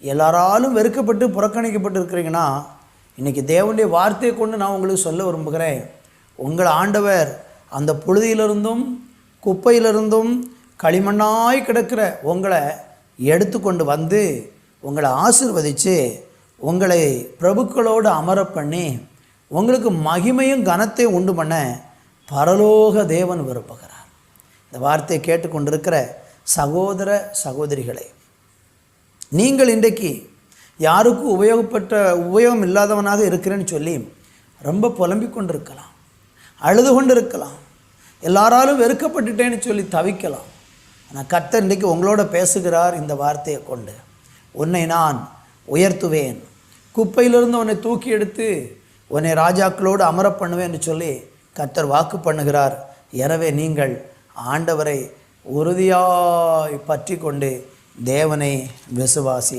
எல்லாராலும் வெறுக்கப்பட்டு புறக்கணிக்கப்பட்டு இருக்கிறீங்கன்னா இன்றைக்கி தேவனுடைய வார்த்தையை கொண்டு நான் உங்களுக்கு சொல்ல விரும்புகிறேன். உங்கள் ஆண்டவர் அந்த புழுதியிலிருந்தும் குப்பையிலிருந்தும் களிமண்ணாய் கிடக்கிற உங்களை எடுத்துக்கொண்டு வந்து உங்களை ஆசிர்வதித்து உங்களை பிரபுக்களோடு அமர பண்ணி உங்களுக்கு மகிமையும் கனத்தையும் உண்டு பண்ண பரலோக தேவன் விரும்புகிறார். இந்த வார்த்தையை கேட்டுக்கொண்டிருக்கிற சகோதர சகோதரிகளை நீங்கள் இன்றைக்கு யாருக்கும் உபயோகப்பட்ட உபயோகம் இல்லாதவனாக இருக்கிறேன்னு சொல்லி ரொம்ப புலம்பிக் கொண்டிருக்கலாம் அழுது கொண்டு இருக்கலாம் எல்லாராலும் வெறுக்கப்பட்டுட்டேன்னு சொல்லி தவிக்கலாம். ஆனால் கர்த்தர் இன்றைக்கு உங்களோட பேசுகிறார் இந்த வார்த்தையை கொண்டு. உன்னை நான் உயர்த்துவேன். குப்பையிலிருந்து உன்னை தூக்கி எடுத்து உன்னை ராஜாக்களோடு அமர பண்ணுவேன்னு சொல்லி கர்த்தர் வாக்கு பண்ணுகிறார். எனவே நீங்கள் ஆண்டவரை உறுதியாய் பற்றி கொண்டு தேவனை விசுவாசி